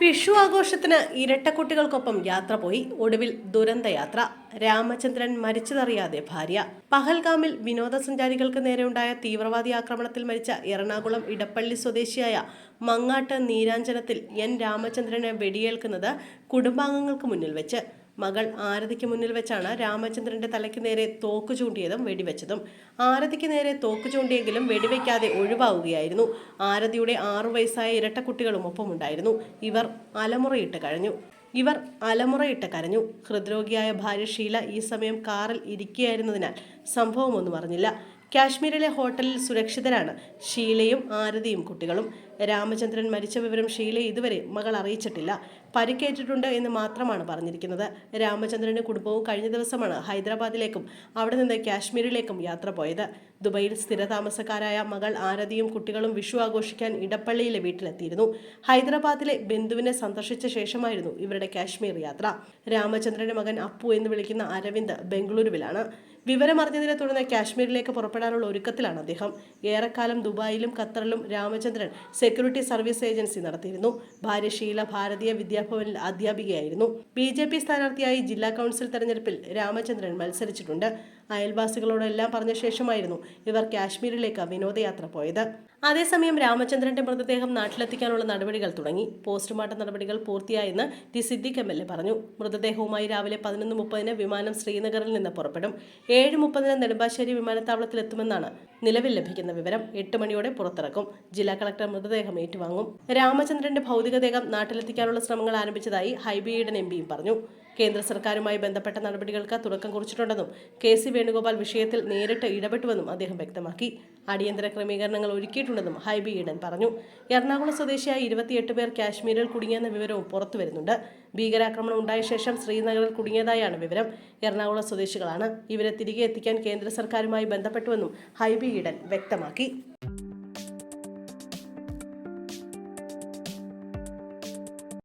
വിഷു ആഘോഷത്തിന് ഇരട്ടക്കുട്ടികൾക്കൊപ്പം യാത്ര പോയി ഒടുവിൽ ദുരന്തയാത്ര. രാമചന്ദ്രൻ മരിച്ചതറിയാതെ ഭാര്യ. പഹൽഗാമിൽ വിനോദസഞ്ചാരികൾക്ക് നേരെയുണ്ടായ തീവ്രവാദി ആക്രമണത്തിൽ മരിച്ച എറണാകുളം ഇടപ്പള്ളി സ്വദേശിയായ മങ്ങാട്ട് നീരാഞ്ജനത്തിൽ എൻ രാമചന്ദ്രനെ വെടിയേൽക്കുന്നത് കുടുംബാംഗങ്ങൾക്ക് മുന്നിൽ വെച്ച്. മകൾ ആരതിക്ക് മുന്നിൽ വെച്ചാണ് രാമചന്ദ്രന്റെ തലയ്ക്ക് നേരെ തോക്ക് ചൂണ്ടിയതും വെടിവെച്ചതും. ആരതിക്ക് നേരെ തോക്ക് ചൂണ്ടിയെങ്കിലും വെടിവെക്കാതെ ഒഴിവാവുകയായിരുന്നു. ആരതിയുടെ ആറു വയസ്സായ ഇരട്ടക്കുട്ടികളും ഒപ്പമുണ്ടായിരുന്നു. ഇവർ അലമുറയിട്ട് കഴിഞ്ഞു ഇവർ അലമുറയിട്ട് കരഞ്ഞു. ഹൃദ്രോഗിയായ ഭാര്യ ഷീല ഈ സമയം കാറിൽ ഇരിക്കുകയായിരുന്നതിനാൽ സംഭവമൊന്നും അറിഞ്ഞില്ല. കാശ്മീരിലെ ഹോട്ടലിൽ സുരക്ഷിതരാണ് ഷീലയും ആരതിയും കുട്ടികളും. രാമചന്ദ്രൻ മരിച്ച വിവരം ഷീല ഇതുവരെ മകൾ അറിയിച്ചിട്ടില്ല. പരിക്കേറ്റിട്ടുണ്ട് എന്ന് മാത്രമാണ് പറഞ്ഞിരിക്കുന്നത്. രാമചന്ദ്രന്റെ കുടുംബവും കഴിഞ്ഞ ദിവസമാണ് ഹൈദരാബാദിലേക്കും അവിടെ നിന്ന് കാശ്മീരിലേക്കും യാത്ര പോയത്. ദുബൈയിൽ സ്ഥിരതാമസക്കാരായ മകൾ ആരതിയും കുട്ടികളും വിഷു ആഘോഷിക്കാൻ ഇടപ്പള്ളിയിലെ വീട്ടിലെത്തിയിരുന്നു. ഹൈദരാബാദിലെ ബന്ധുവിനെ സന്ദർശിച്ച ശേഷമായിരുന്നു ഇവരുടെ കാശ്മീർ യാത്ര. രാമചന്ദ്രന്റെ മകൻ അപ്പു എന്ന് വിളിക്കുന്ന അരവിന്ദ് ബംഗളൂരുവിലാണ്. വിവരമറിഞ്ഞതിനെ തുടർന്ന് കാശ്മീരിലേക്ക് പുറപ്പെടാനുള്ള ഒരുക്കത്തിലാണ് അദ്ദേഹം. ഏറെക്കാലം ദുബായിലും ഖത്തറിലും രാമചന്ദ്രൻ സെക്യൂരിറ്റി സർവീസ് ഏജൻസി നടത്തിയിരുന്നു. ഭാര്യ ഷീല ഭാരതീയ വിദ്യാഭവനിൽ അധ്യാപികയായിരുന്നു. ബി ജെ പി സ്ഥാനാർത്ഥിയായി ജില്ലാ കൗൺസിൽ തെരഞ്ഞെടുപ്പിൽ രാമചന്ദ്രൻ മത്സരിച്ചിട്ടുണ്ട്. അയൽവാസികളോടെല്ലാം പറഞ്ഞ ശേഷമായിരുന്നു ഇവർ കാശ്മീരിലേക്ക് വിനോദയാത്ര പോയത്. അതേസമയം രാമചന്ദ്രന്റെ മൃതദേഹം നാട്ടിലെത്തിക്കാനുള്ള നടപടികൾ തുടങ്ങി. പോസ്റ്റ്മോർട്ടം നടപടികൾ പൂർത്തിയായെന്ന് T Siddique M L A പറഞ്ഞു. മൃതദേഹവുമായി രാവിലെ പതിനൊന്ന് മുപ്പതിന് വിമാനം ശ്രീനഗറിൽ നിന്ന് പുറപ്പെടും. ഏഴ് മുപ്പതിന് നെടുമ്പാശ്ശേരി വിമാനത്താവളത്തിലെത്തുമെന്നാണ് നിലവിൽ ലഭിക്കുന്ന വിവരം. എട്ട് മണിയോടെ പുറത്തിറക്കും. ജില്ലാ കളക്ടർ മൃതദേഹം ഏറ്റുവാങ്ങും. രാമചന്ദ്രന്റെ ഭൗതികദേഹം നാട്ടിലെത്തിക്കാനുള്ള ശ്രമങ്ങൾ ആരംഭിച്ചതായി ഹൈബി ഈഡൻ എം പറഞ്ഞു. കേന്ദ്ര സർക്കാരുമായി ബന്ധപ്പെട്ട നടപടികൾക്ക് തുടക്കം കുറിച്ചിട്ടുണ്ടെന്നും കെ സി വേണുഗോപാൽ വിഷയത്തിൽ നേരിട്ട് ഇടപെട്ടുവെന്നും അദ്ദേഹം വ്യക്തമാക്കി. അടിയന്തര ക്രമീകരണങ്ങൾ ഒരുക്കിയിട്ടുണ്ടെന്നും ഹൈബി ഈഡൻ പറഞ്ഞു. എറണാകുളം സ്വദേശിയായ ഇരുപത്തിയെട്ട് പേർ കാശ്മീരിൽ കുടുങ്ങിയെന്ന വിവരവും പുറത്തുവരുന്നുണ്ട് ഭീകരാക്രമണം ഉണ്ടായ ശേഷം ശ്രീനഗറിൽ കുടുങ്ങിയതായാണ് വിവരം. എറണാകുളം സ്വദേശികളാണ്. ഇവരെ തിരികെ എത്തിക്കാൻ കേന്ദ്ര സർക്കാരുമായി ബന്ധപ്പെട്ടുവെന്നും ഹൈബി ഈഡൻ വ്യക്തമാക്കി.